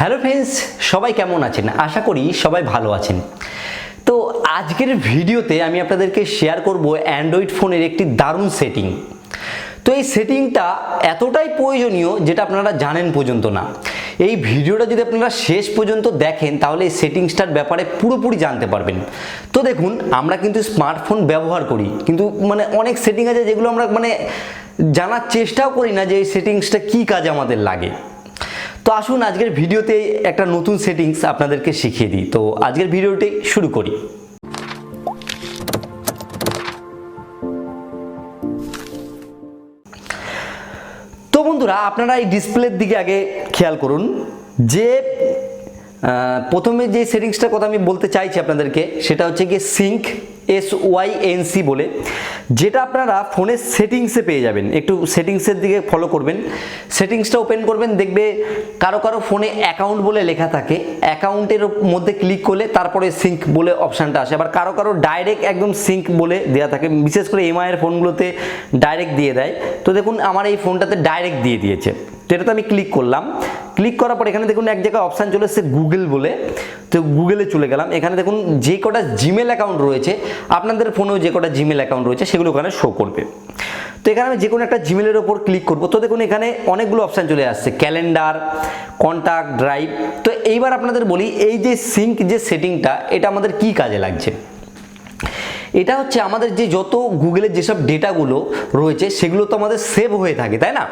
Hello friends, সবাই কেমন আছেন? আশা করি সবাই ভালো আছেন। তো আজকের ভিডিওতে আমি আপনাদেরকে শেয়ার করব অ্যান্ড্রয়েড ফোনের একটি দারুণ সেটিং তো এই সেটিংটা এতটাই প্রয়োজনীয় যেটা আপনারা জানেন পর্যন্ত না। এই ভিডিওটা যদি আপনারা শেষ পর্যন্ত দেখেন, তাহলে এই সেটিংসটার ব্যাপারে পুরোপুরি জানতে পারবেন। তো দেখুন, আমরা কিন্তু স্মার্টফোন ব্যবহার করি, কিন্তু মানে অনেক সেটিং আছে যেগুলো আমরা মানে জানার চেষ্টাও করি না যে এই সেটিংসটা কী কাজে আমাদের লাগে। তো আসুন আজকের ভিডিওতে একটা নতুন সেটিংস আপনাদেরকে শিখিয়ে দিই। তো আজকের ভিডিওটি শুরু করি। তো বন্ধুরা, আপনারা এই ডিসপ্লের দিকে আগে খেয়াল করুন যে প্রথমে যে সেটিংসটার কথা আমি বলতে চাইছি আপনাদেরকে, সেটা হচ্ছে গিয়ে sync S Y N C বলে, যেটা আপনারা ফোনের সেটিংসে পেয়ে যাবেন। একটু সেটিংসের দিকে ফলো করবেন। সেটিংসটা ওপেন করবেন, দেখবে কারও কারও ফোনে অ্যাকাউন্ট বলে লেখা থাকে। অ্যাকাউন্টের মধ্যে ক্লিক করলে তারপরে সিঙ্ক বলে অপশানটা আসে। আবার কারও কারও ডাইরেক্ট একদম সিঙ্ক বলে দেওয়া থাকে। বিশেষ করে এমআই এর ফোনগুলোতে ডাইরেক্ট দিয়ে দেয়। তো দেখুন, আমার এই ফোনটাতে ডাইরেক্ট দিয়ে দিয়েছে। তো আমি ক্লিক করলাম। ক্লিক করার পর এখানে দেখুন এক জায়গায় অপশান চলে এসেছে গুগল বলে। তো গুগলে চলে গেলাম। এখানে দেখুন যে কটা জিমেল অ্যাকাউন্ট রয়েছে, আপনাদের ফোনেও যে কটা জিমেল অ্যাকাউন্ট রয়েছে, সেগুলো ওখানে শো করবে। তো এখানে আমি যে কোনো একটা জিমেলের ওপর ক্লিক করব। তো দেখুন এখানে অনেকগুলো অপশান চলে আসছে। ক্যালেন্ডার কন্ট্যাক্ট ড্রাইভ তো এইবার আপনাদের বলি, এই যে সিঙ্ক যে সেটিংটা এটা আমাদের কি কাজে লাগছে? এটা হচ্ছে আমাদের যে যত গুগলের যেসব ডেটাগুলো রয়েছে, সেগুলো তো আমাদের সেভ হয়ে থাকে, তাই না?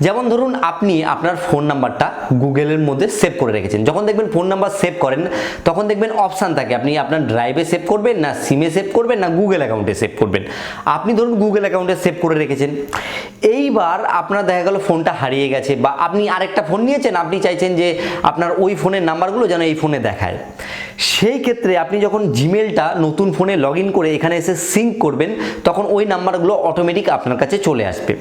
যেমন ধরুন আপনি আপনার ফোন নাম্বারটা গুগলের মধ্যে সেভ করে রেখেছেন। যখন দেখবেন ফোন নাম্বার সেভ করেন, তখন দেখবেন অপশান থাকে। আপনি আপনার ড্রাইভে সেভ করবেন, না সিমে সেভ করবেন, না গুগল অ্যাকাউন্টে সেভ করবেন। আপনি ধরুন গুগল অ্যাকাউন্টে সেভ করে রেখেছেন। এইবার আপনার দেখা গেল ফোনটা হারিয়ে গেছে বা আপনি আরেকটা ফোন নিয়েছেন, আপনি চাইছেন যে আপনার ওই ফোনের নাম্বারগুলো যেন এই ফোনে দেখায়। সেই ক্ষেত্রে আপনি যখন জিমেলটা নতুন ফোনে লগ করে এখানে এসে সিঙ্ক করবেন, তখন ওই নাম্বারগুলো অটোমেটিক আপনার কাছে চলে আসবে।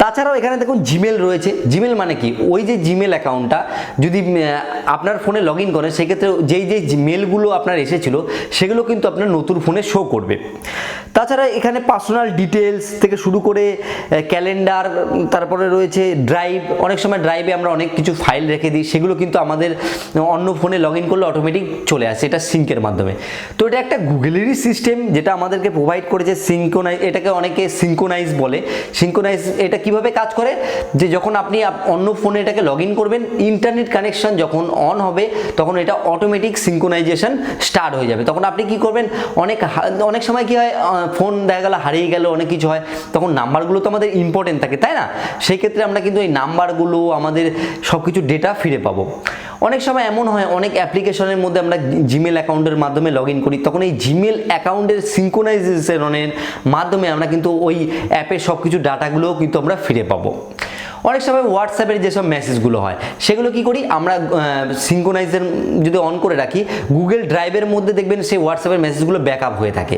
তাছাড়াও এখানে দেখুন জিমেল রয়েছে। জিমেল মানে কি? ওই যে জিমেল অ্যাকাউন্টটা যদি আপনার ফোনে লগ ইন করেন সেক্ষেত্রে যেই যে মেলগুলো আপনার এসেছিল, সেগুলো কিন্তু আপনার নতুন ফোনে শো করবে। তাছাড়া এখানে পার্সোনাল ডিটেলস থেকে শুরু করে ক্যালেন্ডার তারপরে রয়েছে ড্রাইভ অনেক সময় ড্রাইভে আমরা অনেক কিছু ফাইল রেখে দিই, সেগুলো কিন্তু আমাদের অন্য ফোনে লগ ইন করলে অটোমেটিক চলে আসে, এটা সিঙ্কের মাধ্যমে। তো এটা একটা গুগলেরই সিস্টেম যেটা আমাদেরকে প্রোভাইড করেছে সিঙ্কোনাইজ এটাকে অনেকে সিঙ্কোনাইজ বলে। সিঙ্কোনাইজ এটা কীভাবে কাজ করে? যে যখন আপনি অন্য ফোনে এটাকে লগ ইন করবেন ইন্টারনেট কানেকশন যখন অন হবে, তখন এটা অটোমেটিক সিঙ্কোনাইজেশন স্টার্ট হয়ে যাবে। তখন আপনি কি করবেন, অনেক অনেক সময় কি হয় ফোন দেখা গেল, হারিয়ে গেল, অনেক কিছু হয়, তখন নাম্বারগুলো তো আমাদের ইম্পর্টেন্ট থাকে, তাই না? সেই ক্ষেত্রে আমরা কিন্তু এই নাম্বারগুলো আমাদের সব কিছু ডেটা ফিরে পাবো। অনেক সময় এমন হয়, অনেক অ্যাপ্লিকেশনের মধ্যে আমরা জিমেল অ্যাকাউন্টের মাধ্যমে লগ করি, তখন এই জিমেল অ্যাকাউন্টের সিঙ্কোনাইজেশনের মাধ্যমে আমরা কিন্তু ওই অ্যাপের সব কিছু ডাটাগুলোও কিন্তু আমরা ফিরে পাবো। অনেক সময় হোয়াটসঅ্যাপের যেসব মেসেজগুলো হয়, সেগুলো কি করি? আমরা সিঙ্কোনাইজের যদি অন করে রাখি গুগল ড্রাইভের মধ্যে দেখবেন সেই হোয়াটসঅ্যাপের মেসেজগুলো ব্যাকআপ হয়ে থাকে।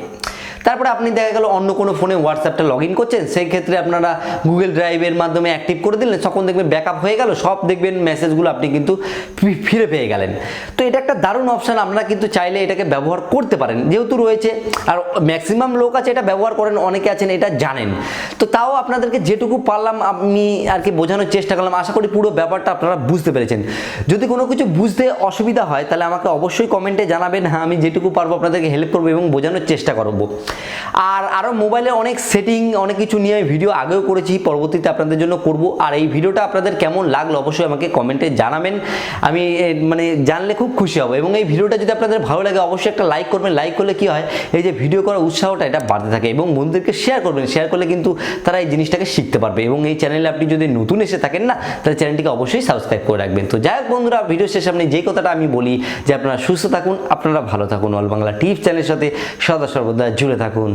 তারপরে আপনি দেখা গেল অন্য কোনো ফোনে হোয়াটসঅ্যাপটা লগ ইন করছেন, সেই ক্ষেত্রে আপনারা গুগল ড্রাইভের মাধ্যমে অ্যাক্টিভ করে দিলেন, তখন দেখবেন ব্যাকআপ হয়ে গেল, সব দেখবেন মেসেজগুলো আপনি কিন্তু ফিরে পেয়ে গেলেন। তো এটা একটা দারুণ অপশান আপনারা কিন্তু চাইলে এটাকে ব্যবহার করতে পারেন। যেহেতু রয়েছে, আর ম্যাক্সিমাম লোক আছে, এটা ব্যবহার করেন, অনেকে আছেন, এটা জানেন। তো তাও আপনাদেরকে যেটুকু পারলাম, আমি আর কি বোঝানোর চেষ্টা করলাম, আশা করি পুরো ব্যাপারটা আপনারা বুঝতে পেরেছেন। যদি কোনো কিছু বুঝতে অসুবিধা হয়, তাহলে আমাকে অবশ্যই কমেন্টে জানাবেন। হ্যাঁ আমি যেটুকু পারব আপনাদেরকে হেল্প করব এবং বোঝানোর চেষ্টা করব। আর আরও মোবাইলে অনেক সেটিং অনেক কিছু নিয়ে আমি ভিডিও আগেও করেছি, পরবর্তীতে আপনাদের জন্য করব। আর এই ভিডিওটা আপনাদের কেমন লাগল অবশ্যই আমাকে কমেন্টে জানাবেন। আমি মানে জানলে খুব খুশি হব। এবং এই ভিডিওটা যদি আপনাদের ভালো লাগে, অবশ্যই একটা লাইক করবেন। লাইক করলে কি হয়, এই যে ভিডিও করার উৎসাহটা এটা বাড়তে থাকে এবং বন্ধুদেরকে শেয়ার করবেন। শেয়ার করলে কিন্তু তারা এই জিনিসটাকে শিখতে পারবে। এবং এই চ্যানেলে আপনি যদি নতুন এসে থাকেন না, তাহলে চ্যানেলটিকে অবশ্যই সাবস্ক্রাইব করে রাখবেন। তো যাই হোক বন্ধুরা ভিডিও শেষে আপনি যে কথাটা আমি বলি, যে আপনারা সুস্থ থাকুন, আপনারা ভালো থাকুন। অল বাংলা টিভি চ্যানেলের সাথে সদা সর্বদা জুড়ে থাকুন।